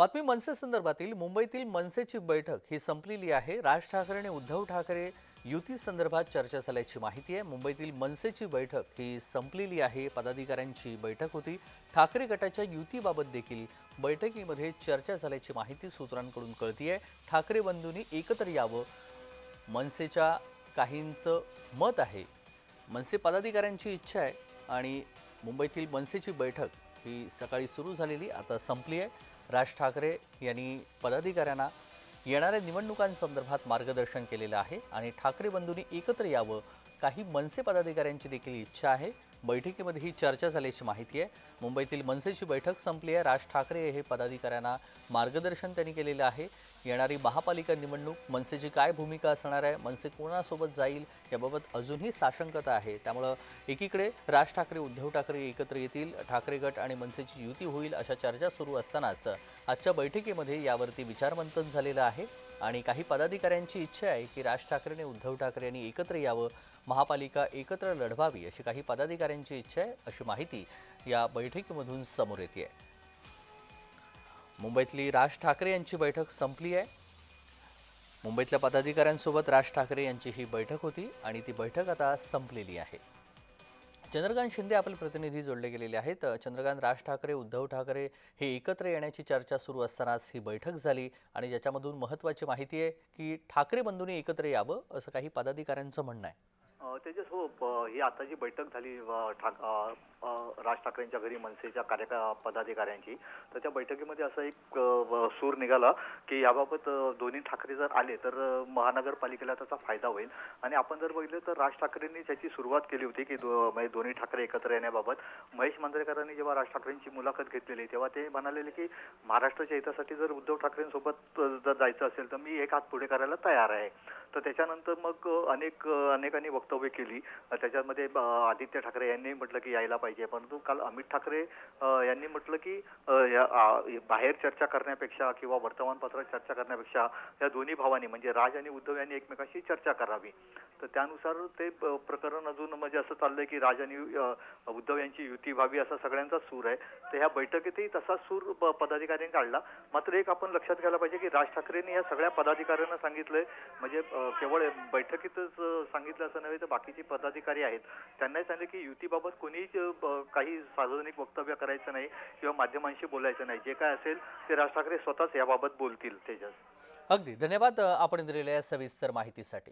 बातमी मनसे संदर्भातील मुंबईतील मनसेची बैठक ही संपलेली आहे. राज ठाकरे आणि उद्धव ठाकरे युती संदर्भात चर्चा झाल्याची माहिती आहे. मुंबईतील मनसेची बैठक ही संपलेली आहे. पदाधिकाऱ्यांची बैठक होती. ठाकरे गटाच्या युतीबाबत देखील बैठकीमध्ये चर्चा झाल्याची माहिती सूत्रांकडून कळती आहे ठाकरे बंधूंनी एकत्र यावं. मनसेच्या काहींचं मत आहे. मनसे पदाधिकाऱ्यांची इच्छा आहे आणि मुंबईतील मनसेची बैठक ही सकाळी सुरू झालेली आता संपली आहे. राज ठाकरे यांनी पदाधिकाऱ्यांना येणाऱ्या निवडणुकांसंदर्भात मार्गदर्शन केलेलं आहे आणि ठाकरे बंधूंनी एकत्र यावं काही मनसे पदाधिकाऱ्यांची देखील इच्छा आहे. बैठकीमध्ये ही चर्चा झाल्याची माहिती आहे. मुंबईतील मनसेची बैठक संपली आहे. राज ठाकरे हे पदाधिकाऱ्यांना मार्गदर्शन त्यांनी केलेलं आहे. येणारी महापालिका निवडणूक मनसेची काय भूमिका असणार आहे? मनसे कोणासोबत जाईल? याबाबत अजूनही साशंकता आहे. त्यामुळं एकीकडे राज ठाकरे उद्धव ठाकरे एकत्र येतील ठाकरे गट आणि मनसेची युती होईल अशा चर्चा सुरू असतानाच आजच्या बैठकीमध्ये यावरती विचारमंथन झालेलं आहे. आणि काही पदाधिकाऱ्यांची इच्छा आहे की राज ठाकरे आणि उद्धव ठाकरे यांनी एकत्र यावं महापालिका एकत्र लढवावी अशी काही पदाधिकाऱ्यांची इच्छा आहे अशी माहिती या बैठकीमधून समोर येते आहे मुंबईतली राज ठाकरे यांची बैठक संपली आहे. मुंबईतल्या पदाधिकाऱ्यांसोबत राज ठाकरे यांची ही बैठक होती आणि ती बैठक आता संपलेली आहे. चंद्रकांत शिंदे आपले प्रतिनिधी जोडले गेलेले आहेत. चंद्रकांत राज ठाकरे उद्धव ठाकरे हे एकत्र येण्याची चर्चा सुरू असतानाच ही बैठक झाली आणि ज्याच्यामधून महत्त्वाची माहिती आहे की ठाकरे बंधूंनी एकत्र यावं असं काही पदाधिकाऱ्यांचं म्हणणं आहे. अ, हो ही आताची बैठक झाली ठाक राज ठाकरेंच्या घरी मनसेच्या कार्यका पदाधिकाऱ्यांची तर त्या बैठकीमध्ये असा एक सूर निघाला की याबाबत दोन्ही ठाकरे जर आले तर महानगरपालिकेला त्याचा फायदा होईल. आणि आपण जर बघितलं तर राज ठाकरेंनी त्याची सुरुवात केली होती की दो- म्हणजे दोन्ही ठाकरे एकत्र येण्याबाबत. महेश मांजरेकरांनी जेव्हा राज ठाकरेंची मुलाखत घेतलेली तेव्हा ते म्हणालेले की महाराष्ट्राच्या हितासाठी जर उद्धव ठाकरेंसोबत जर जायचं असेल तर मी एक हात पुढे करायला तयार आहे. तर त्याच्यानंतर मग अनेक अनेकांनी वक्त वक्तव्य केली. त्याच्यामध्ये आदित्य ठाकरे यांनी म्हटलं की यायला पाहिजे. परंतु काल अमित ठाकरे यांनी म्हटलं की या- बाहेर चर्चा करण्यापेक्षा किंवा वर्तमानपत्रात चर्चा करण्यापेक्षा या दोन्ही भावांनी म्हणजे राज आणि उद्धव यांनी एकमेकांशी चर्चा करावी. तर त्यानुसार ते प- प्रकरण अजून म्हणजे असं चाललंय की राज आणि उद्धव यांची युती व्हावी असा सगळ्यांचा सूर आहे. तर ह्या बैठकीतही तसाच सूर प- पदाधिकाऱ्यांनी काढला. मात्र एक आपण लक्षात घ्यायला पाहिजे की राज ठाकरेंनी या सगळ्या पदाधिकाऱ्यांना सांगितलंय. म्हणजे केवळ बैठकीतच सांगितलं असं नव्हे तर बाकीचे पदाधिकारी आहेत. त्यांनाही सांगितलं की युतीबाबत कोणीच काही सार्वजनिक वक्तव्य करायचं नाही किंवा माध्यमांशी बोलायचं नाही. जे काय असेल ते राज ठाकरे स्वतःच याबाबत बोलतील तेजस. अगदी. धन्यवाद आपण दिलेल्या सविस्तर माहितीसाठी.